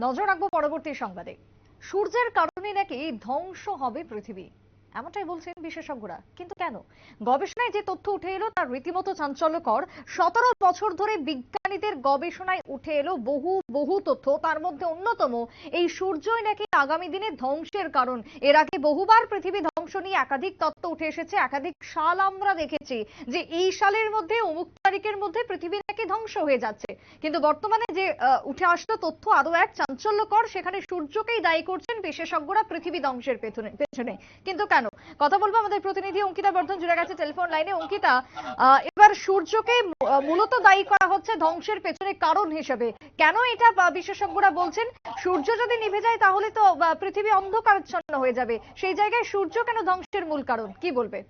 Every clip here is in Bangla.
নজর রাখব পরবর্তী সংবাদে। সূর্যের কারণে নাকি ধ্বংস হবে পৃথিবী। এমনটাই বলছেন বিশেষজ্ঞরা। কিন্তু কেন? গবেষণায় যে তথ্য উঠে এলো তার রীতিমতো চাঞ্চল্যকর। সতেরো বছর ধরে বিজ্ঞানীদের গবেষণায় উঠে এলো বহু বহু তথ্য। তার মধ্যে অন্যতম, এই সূর্যই নাকি আগামী দিনে ধ্বংসের কারণ। এর আগে বহুবার পৃথিবী ধ্বংস নিয়ে একাধিক তত্ত্ব উঠে এসেছে, একাধিক সাল আমরা দেখেছি যে এই সালের মধ্যে অমুক তারিখের মধ্যে পৃথিবী নাকি ধ্বংস হয়ে যাচ্ছে। কিন্তু বর্তমানে যে উঠে আসলো তথ্য আরও এক চাঞ্চল্যকর, সেখানে সূর্যকেই দায়ী করছেন বিশেষজ্ঞরা পৃথিবী ধ্বংসের পেছনে কিন্তু কেন? কথা বলব আমাদের প্রতিনিধি অঙ্কিতা বর্ধন, জুড়ে গেছে টেলিফোন লাইনে। অঙ্কিতা সূর্যকে মূলত দায়ী করা হচ্ছে ধ্বংসের পেছনে কারণ হিসেবে। কেন এটা বিশেষজ্ঞরা বলছেন, সূর্য যদি নিভে যায় তাহলে তো পৃথিবী অন্ধকারাচ্ছন্ন হয়ে যাবে। সেই জায়গায় সূর্য কেন ধ্বংসের মূল কারণ? কি বলবে?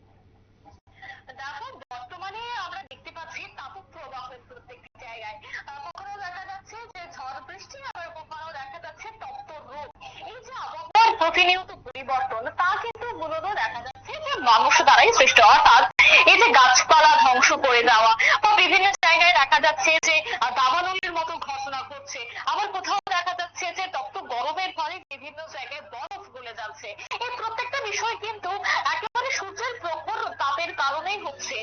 প্রতিনিয়ত পরিবর্তন, তা কিন্তু মূলত দেখা যাচ্ছে যে মানুষ দ্বারাই সৃষ্ট অর্থাৎ এই যে গাছপালা ধ্বংস করে দেওয়া বা বিভিন্ন জায়গায় দেখা যাচ্ছে যে দাবানলের মতো ঘটনা ঘটছে। আবার কোথাও দেখা যাচ্ছে যে তপ্ত গরমের ফলে বিভিন্ন জায়গায় বরফ গলে যাচ্ছে। এই প্রত্যেকটা বিষয় কিন্তু একেবারে সূর্যের প্রখর তাপের কারণেই হচ্ছে।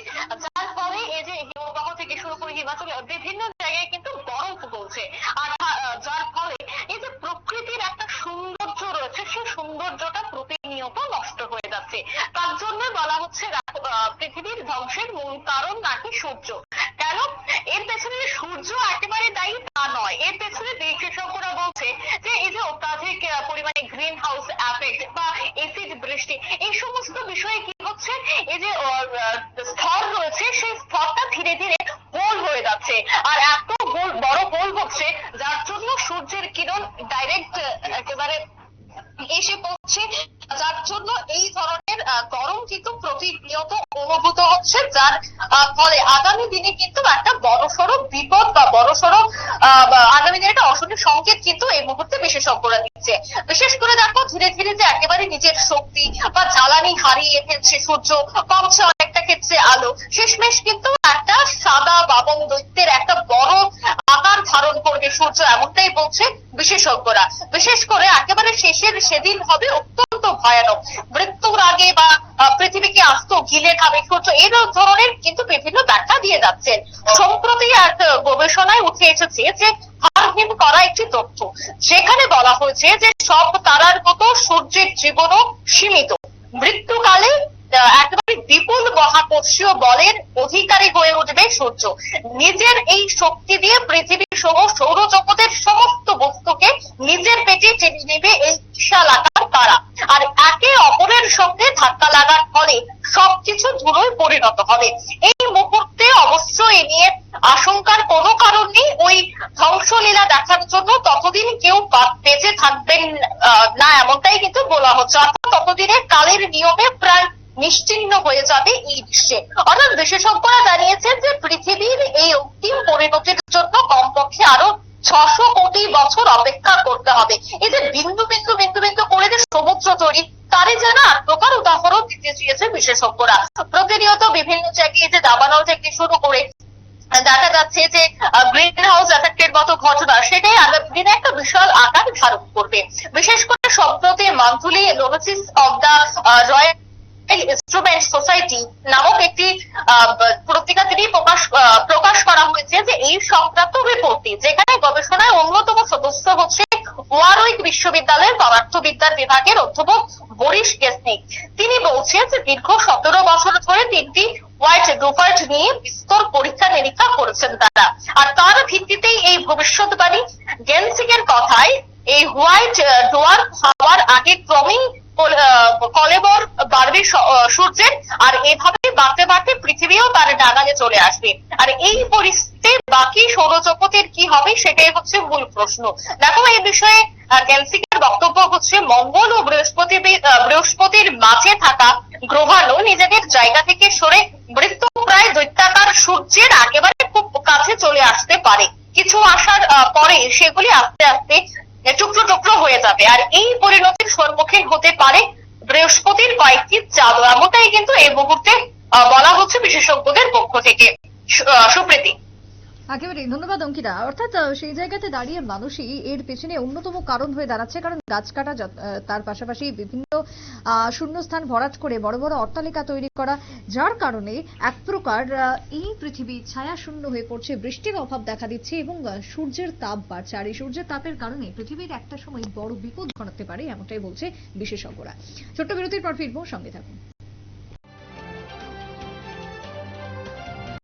যার ফলে এই যে হিমবাহ থেকে শুরু করে হিমাচল বিভিন্ন জায়গায় কিন্তু বরফ গলছে। আর যার ফলে এই যে প্রকৃতির একটা সৌন্দর্য রয়েছে, সেই সৌন্দর্যটা প্রতিনিয়ত নষ্ট হয়ে যাচ্ছে। তার জন্য বলা হচ্ছে পৃথিবীর ধ্বংসের মূল কারণ নাকি সূর্য? কেন? এর পেছনে যে সূর্য একেবারে দায়ী তা নয়। এর পেছনে বিশেষজ্ঞরা বলছে যে, এই যে অত্যাধিক পরিমাণে গ্রিন হাউস এফেক্ট বা এসিড বৃষ্টি, এই সমস্ত বিষয়ে কি হচ্ছে? এই যে স্তর রয়েছে, সেই স্তরটা ধীরে ধীরে গোল হয়ে যাচ্ছে। আর এত গোল, বড় গোল হচ্ছে, যার জন্য সূর্যের কিরণ ডাইরেক্ট একেবারে এসে পড়ছে। যার জন্য এই ধরনের গরম কিন্তু প্রতিনিয়ত অনুভূত হচ্ছে। যার ফলে আগামী দিনে কিন্তু একটা বড়সড় বিপদ বা বড়সড় আগামী দিনে একটা অশনি সংকেত কিন্তু এই মুহূর্তে বিশেষজ্ঞরা দিচ্ছে। বিশেষ করে দেখো, ধীরে ধীরে যে একেবারে নিজের শক্তি বা জ্বালানি হারিয়ে ফেলছে সূর্য, কমছে অনেকটা ক্ষেত্রে আলো। শেষমেশ কিন্তু একটা সাদা বাবন দৈত্যের একটা বড় ধারণ করবে সূর্য এমনটাই বলছে বিশেষজ্ঞরা। বিশেষ করে একেবারে শেষের সেদিন হবে অত্যন্ত ভয়ানক। মৃত্যুর আগে বা পৃথিবীকে আস্ত গিলে খাবে সূর্য এই ধরনের কিন্তু বিভিন্ন ব্যাখ্যা দিয়ে যাচ্ছেন। সম্প্রতি এক গবেষণায় উঠে এসেছে যে হারহীন করা একটি তথ্য, যেখানে বলা হয়েছে যে সব তারার মতো সূর্যের জীবনও সীমিত। মৃত্যুকালে একেবারে বিপুল মহাকর্ষীয় বলের অধিকারী হয়ে উঠবে সূর্য। নিজের এই শক্তি দিয়ে পৃথিবী সহ সৌরজগতের সমস্ত বস্তুকে নিজের পেটে টেনে নেবে এই বিশাল আকার তারা। আর একে অপরের সঙ্গে ধাক্কা লাগার ফলে সবকিছু ধুলোয় পরিণত হবে। এই মুহূর্তে অবশ্য এ নিয়ে আশঙ্কার কোনো কারণ নেই। ওই ধ্বংসলীলা দেখার জন্য ততদিন কেউ বেঁচে থাকবেন না এমনটাই কিন্তু বলা হচ্ছে। অর্থাৎ ততদিনে কালের নিয়মে প্রায় নিশ্চিহ্ন হয়ে যাবে এই বিশ্বে। অর্থাৎ বিশেষজ্ঞরা জানিয়েছেন যে পৃথিবীর এই অন্তিম পরিণতির জন্য কমপক্ষে আরও ছশো কোটি বছর অপেক্ষা করতে হবে। এই যে বিন্দু বিন্দু বিন্দু বিন্দু করে যে সমুদ্র তৈরি, তারই যেন এক প্রকার উদাহরণ দিতে চেয়েছে বিশেষজ্ঞরা। প্রতিনিয়ত বিভিন্ন জায়গায় যে দাবানল থেকে শুরু করে দেখা যাচ্ছে যে গ্রিন হাউস এফেক্টের মতো ঘটনা, সেটাই আগামী দিনে একটা বিশাল আকার ধারণ করবে। বিশেষ করে সম্প্রতি Monthly লোনোসিস of the Royal Instrument Society নামক একটি আহ, পত্রিকাতেই প্রকাশ প্রকাশ করা হয়েছে যে এই সংক্রান্ত রিপোর্টটি যেখানে গবেষণায় অন্যতম সদস্য হচ্ছে ওয়ারউইক বিশ্ববিদ্যালয়ের পদার্থবিদ্যার বিভাগের অধ্যাপক বরিশ কেসনিক তিনি বলছেন যে দীর্ঘ সতেরো বছর ধরে তিনটি হোয়াইট ডোপার্ট নিয়ে বিস্তর পরীক্ষা নিরীক্ষা করেছেন তারা। আর তার ভিত্তিতেই এই ভবিষ্যৎবাণী গেনসিকের কথায় এই হোয়াইট ডোয়ার হওয়ার আগে ক্রমেই কলেবর বাড়বে সূর্যের, আর এভাবে বাড়তে বাড়তে পৃথিবীও তার ডাগালে চলে আসবে। আর এই পরিস্থিতিতে বাকি সৌরজগতের কি হবে সেটাই হচ্ছে মূল প্রশ্ন। দেখো, এই বিষয়ে ক্যান্সিকের বক্তব্য হচ্ছে মঙ্গল ও বৃহস্পতি বৃহস্পতির মাঝে থাকা গ্রহাণু নিজেদের জায়গা থেকে সরে মৃত্যু প্রায় দৈত্যাকার সূর্যের একেবারে খুব কাছে চলে আসতে পারে। কিছু আসার পরে সেগুলি আস্তে আস্তে টুকরো টুকরো হয়ে যাবে। আর এই পরিণতির সম্মুখীন হতে পারে বৃহস্পতির কয়েকটি চাঁদ। এমনটাই কিন্তু এই মুহূর্তে বলা হচ্ছে বিশেষজ্ঞদের পক্ষ থেকে। সুপ্রীতি। একেবারে ধন্যবাদ অঙ্কিতা। অর্থাৎ সেই জায়গাতে দাঁড়িয়ে মানুষই এর পেছনে অন্যতম কারণ হয়ে দাঁড়াচ্ছে, কারণ গাছ কাটা তার পাশাপাশি বিভিন্ন শূন্যস্থান ভরাট করে বড় বড় অট্টালিকা তৈরি করা, যার কারণে এক প্রকার এই পৃথিবী ছায়া শূন্য হয়ে পড়ছে, বৃষ্টির অভাব দেখা দিচ্ছে এবং সূর্যের তাপ বাড়ছে। আর এই সূর্যের তাপের কারণে পৃথিবীর একটা সময় বড় বিপদ ঘটাতে পারে, এমনটাই বলছে বিশেষজ্ঞরা। ছোট্ট বিরতির পর ফিরবো, সঙ্গে থাকুন।